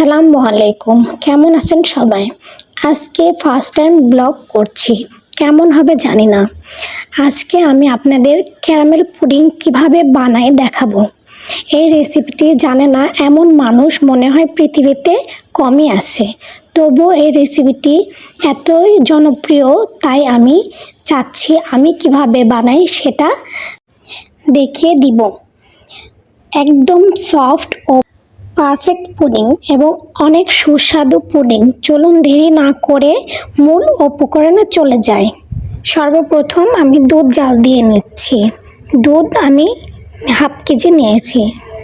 আসসালামু আলাইকুম। কেমন আছেন সবাই? আজকে ফার্স্ট টাইম ব্লগ করছি। কেমন হবে জানি না। আজকে আমি আপনাদের ক্যারামেল পুডিং কীভাবে বানাই দেখাবো। এই রেসিপিটি জানে না, এমন মানুষ মনে হয় পৃথিবীতে কমই আছে। তবুও এই রেসিপিটি এতই জনপ্রিয়, তাই আমি চাচ্ছি আমি কীভাবে বানাই সেটা দেখিয়ে দিব। একদম সফট ও পারফেক্ট পুডিং এবং অনেক সুস্বাদু পুডিং চলুন দেরি না করে মূল উপকরণে চলে যাই। সর্বপ্রথম আমি দুধ জাল দিয়ে নিচ্ছি। দুধ আমি হাফ কেজি নিয়েছি।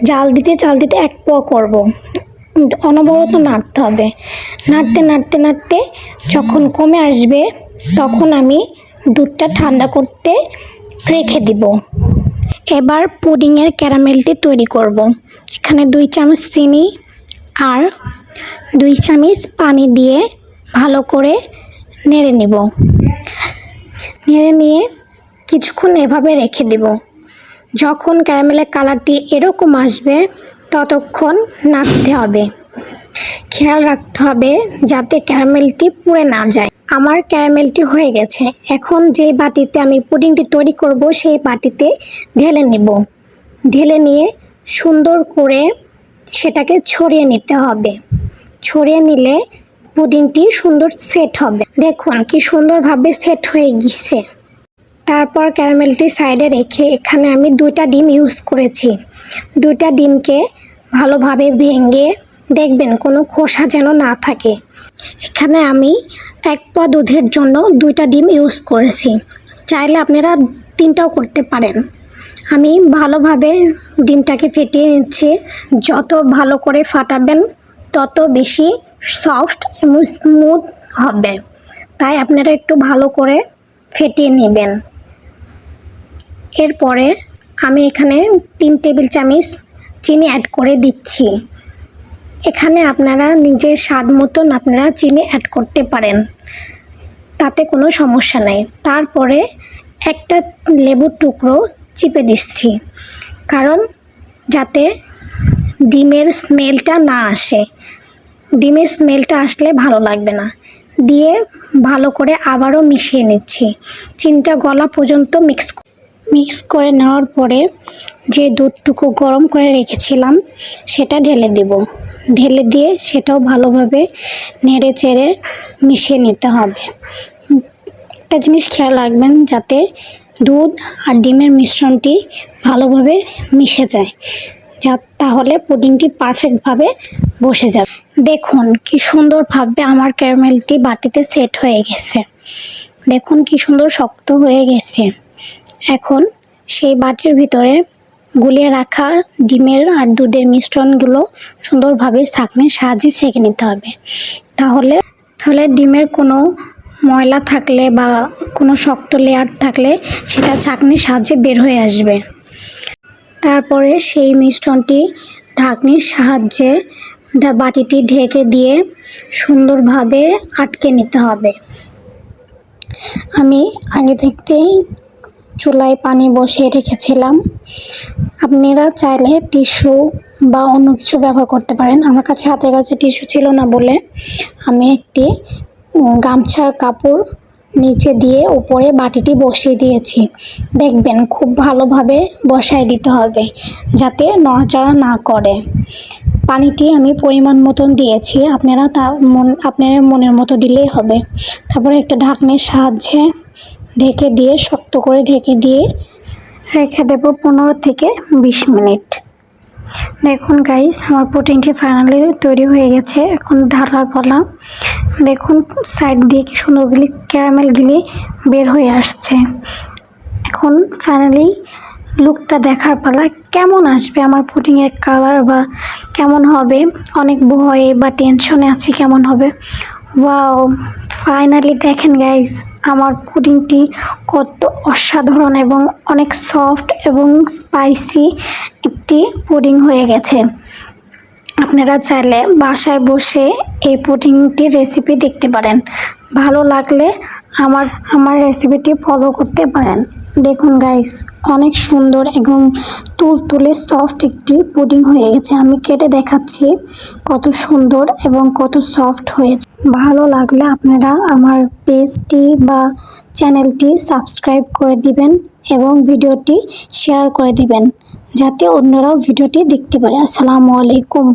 জাল দিতে জাল দিতে এক পোয়া করব। অনবরত নাড়তে হবে। নাড়তে নাড়তে নাড়তে যখন কমে আসবে তখন আমি দুধটা ঠান্ডা করতে রেখে দিব। এবার পুডিংয়ের ক্যারামেলটি তৈরি করব। এখানে দুই চামচ চিনি আর দুই চামচ পানি দিয়ে ভালো করে নেড়ে নিব। নেড়ে নিয়ে কিছুক্ষণ এভাবে রেখে দেব। যখন ক্যারামেলের কালারটি এরকম আসবে, ততক্ষণ নাড়তে হবে। খেয়াল রাখতে হবে যাতে ক্যারামেলটি পুড়ে না যায়। আমার ক্যারামেলটি হয়ে গেছে। এখন যে বাটিতে আমি পুডিংটি তৈরি করব, সেই বাটিতে ঢেলে নেব। ঢেলে নিয়ে সুন্দর করে সেটাকে ছড়িয়ে নিতে হবে। ছড়িয়ে নিলে পুডিংটি সুন্দর সেট হবে। দেখুন কি সুন্দরভাবে সেট হয়ে গেছে। তারপর ক্যারামেলটি সাইডে রেখে এখানে আমি দুইটা ডিম ইউজ করেছি। দুইটা ডিমকে ভালোভাবে ভেঙে দেখবেন কোনো খোসা যেন না থাকে। এখানে আমি এক পা দুধের জন্য দুইটা ডিম ইউজ করেছি। চাইলে আপনারা তিনটাও করতে পারেন। আমি ভালোভাবে ডিমটাকে ফেটিয়ে নিচ্ছি। যত ভালো করে ফাটাবেন, তত বেশি সফট এবং স্মুথ হবে। তাই আপনারা একটু ভালো করে ফেটিয়ে নেবেন। এরপরে আমি এখানে তিন টেবিল চামচ চিনি অ্যাড করে দিচ্ছি। এখানে আপনারা নিজের স্বাদ মতন আপনারা চিনি অ্যাড করতে পারেন। তাতে কোনো সমস্যা নেই। তারপরে একটা লেবুর টুকরো চিপে দিচ্ছি। কারণ যাতে ডিমের স্মেলটা না আসে। ডিমের স্মেলটা আসলে ভালো লাগবে না। দিয়ে ভালো করে আবারও মিশিয়ে নিচ্ছি। চিনিটা গলা পর্যন্ত মিক্স মিক্স করে নেওয়ার পরে যে দুধটুকু গরম করে রেখেছিলাম, সেটা ঢেলে দেব। ঢেলে দিয়ে সেটাও ভালোভাবে নেড়ে চেড়ে মিশিয়ে নিতে হবে। একটা জিনিস খেয়াল রাখবেন, যাতে দুধ আর ডিমের মিশ্রণটি ভালোভাবে মিশে যায়, যা তাহলে পুডিংটি পারফেক্টভাবে বসে যাবে। দেখুন কি সুন্দরভাবে আমার ক্যারামেলটি বাটিতে সেট হয়ে গেছে। দেখুন কি সুন্দর শক্ত হয়ে গেছে। এখন সেই বাটির ভিতরে গুলিয়ে রাখা ডিমের আর দুধের মিশ্রণগুলো সুন্দরভাবে ছাঁকনির সাহায্যে ছেঁকে নিতে হবে। তাহলে তাহলে ডিমের কোনো ময়লা থাকলে বা কোনো শক্ত লেয়ার থাকলে সেটা ছাঁকনির সাহায্যে বের হয়ে আসবে। তারপরে সেই মিশ্রণটি ঢাকনির সাহায্যে বাটিটি ঢেকে দিয়ে সুন্দরভাবে আটকে নিতে হবে। আমি আগে থেকেই চুলায় পানি বসিয়ে রেখেছিলাম। আপনারা চাইলে টিস্যু বা অন্য কিছু ব্যবহার করতে পারেন। আমার কাছে হাতের কাছে টিস্যু ছিল না বলে আমি একটি গামছার কাপড় নিচে দিয়ে উপরে বাটিটি বসিয়ে দিয়েছি। দেখবেন খুব ভালোভাবে বসায় দিতে হবে যাতে নড়াচড়া না করে। পানিটি আমি পরিমাণ মতন দিয়েছি। আপনারা তা মন আপনাদের মনের মতো দিলেই হবে। তারপরে একটা ঢাকনির সাহায্যে ঢেকে দিয়ে, শক্ত করে ঢেকে দিয়ে রেখে দেবো পনেরো থেকে বিশ মিনিট। দেখুন গাইস আমার প্রোটিনটি ফাইনালি তৈরি হয়ে গেছে। এখন ঢালার পালা। দেখুন সাইড দিয়ে কি সুন্দরগুলি ক্যারামেলগুলি বের হয়ে আসছে। এখন ফাইনালি লুকটা দেখার পালা, কেমন আসবে আমার পুডিংয়ের কালার বা কেমন হবে? অনেক ভয়ে বা টেনশনে আছি, কেমন হবে? ওয়াও ফাইনালি দেখেন গাইস আমার পুডিংটি কত অসাধারণ এবং অনেক সফট এবং স্পাইসি একটি পুডিং হয়ে গেছে। আপনারা চাইলে বাসায় বসে এই পুডিংটির রেসিপি দেখতে পারেন। ভালো লাগলে আমার আমার রেসিপিটি ফলো করতে পারেন। দেখুন গাইস অনেক সুন্দর এবং তুলতুলে সফট একটি পুডিং হয়ে গেছে। আমি কেটে দেখাচ্ছি কত সুন্দর এবং কত সফট হয়েছে। ভালো লাগলে আপনারা আমার পেজটি বা চ্যানেলটি সাবস্ক্রাইব করে দিবেন এবং ভিডিওটি শেয়ার করে দিবেন, যাতে অন্যরাও ভিডিওটি দেখতে পারে। আসসালামু আলাইকুম।